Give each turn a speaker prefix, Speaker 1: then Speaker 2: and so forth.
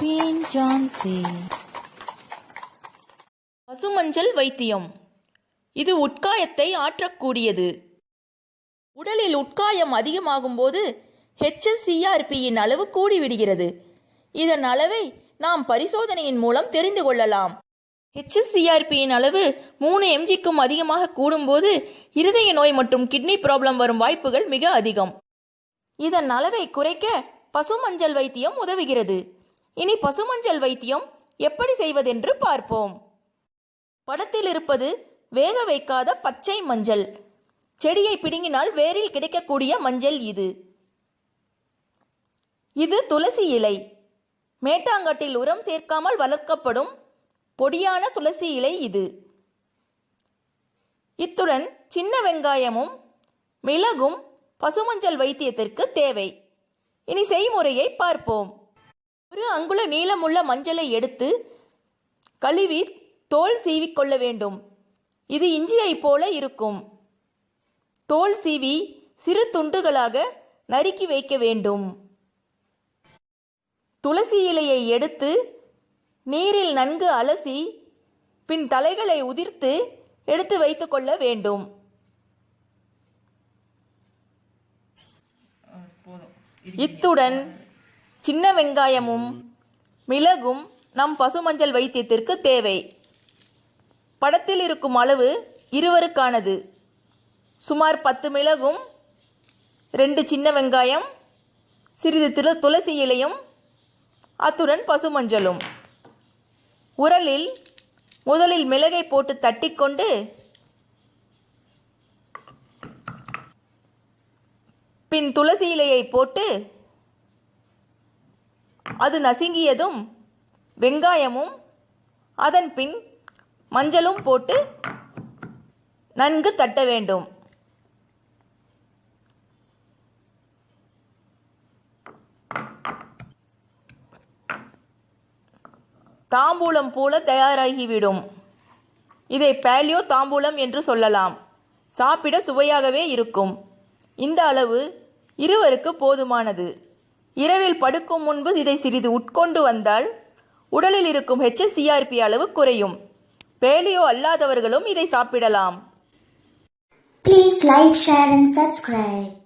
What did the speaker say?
Speaker 1: Queen Johnsy.
Speaker 2: பசுமஞ்சள் வைத்தியம். இது உட்காயத்தை ஆற்றக்கூடியது. உடலில் உட்காயம் அதிகமாகும்போது ஹெச்எஸ்சிஆர்பியின் அளவு கூடிவிடுகிறது. இதன் அளவை நாம் பரிசோதனையின் மூலம் தெரிந்து கொள்ளலாம். ஹெச்எஸ்சிஆர்பியின் அளவு மூணு எம்ஜிக்கும் அதிகமாக கூடும்போது இருதய நோய் மற்றும் கிட்னி ப்ராப்ளம் வரும் வாய்ப்புகள் மிக அதிகம். இதன் அளவை குறைக்க பசுமஞ்சள் வைத்தியம் உதவுகிறது. இனி பசுமஞ்சள் வைத்தியம் எப்படி செய்வதென்று பார்ப்போம். படத்தில் இருப்பது வேக வைக்காத பச்சை மஞ்சள். செடியை பிடுங்கினால் வேரில் கிடைக்கக்கூடிய மஞ்சள் இது. இது துளசி இலை. மேட்டாங்கட்டில் உரம் சேர்க்காமல் வளர்க்கப்படும் பொடியான துளசி இலை இது. இத்துடன் சின்ன வெங்காயமும் மிளகும் பசுமஞ்சள் வைத்தியத்திற்கு தேவை. இனி செய்முறையை பார்ப்போம். ஒரு அங்குல நீளமுள்ள மஞ்சளை எடுத்து கழுவி தோல் சீவிக்கொள்ள வேண்டும். இது இஞ்சியைப் போல இருக்கும். தோல் சீவி சிறு துண்டுகளாக நறுக்கி வைக்க வேண்டும். துளசி இலையை எடுத்து நீரில் நன்கு அலசி பின் தலைகளை உதிர்த்து எடுத்து வைத்துக்கொள்ள வேண்டும். இத்துடன் சின்ன வெங்காயமும் மிளகும் நம் பசுமஞ்சள் வைத்தியத்திற்கு தேவை. படத்தில் இருக்கும் அளவு இருவருக்கானது. சுமார் பத்து மிளகும் ரெண்டு சின்ன வெங்காயம் சிறிது திரு துளசி இலையும் அத்துடன் பசுமஞ்சளும். உரலில் முதலில் மிளகை போட்டு தட்டிக்கொண்டு பின் துளசி இலையை போட்டு அது நசுங்கியதும் வெங்காயமும் அதன் பின் மஞ்சளும் போட்டு நன்கு தட்ட வேண்டும். தாம்பூலம் போல தயாராகிவிடும். இதை பேலியோ தாம்பூலம் என்று சொல்லலாம். சாப்பிட சுவையாகவே இருக்கும். இந்த அளவு இருவருக்கு போதுமானது. இரவில் படுக்கும் முன்பு இதை சிறிது உட்கொண்டு வந்தால் உடலில் இருக்கும் ஹெச்எஸ்சிஆர்பி அளவு குறையும். பேலியோ அல்லாதவர்களும் இதை சாப்பிடலாம்.
Speaker 3: Please like share and subscribe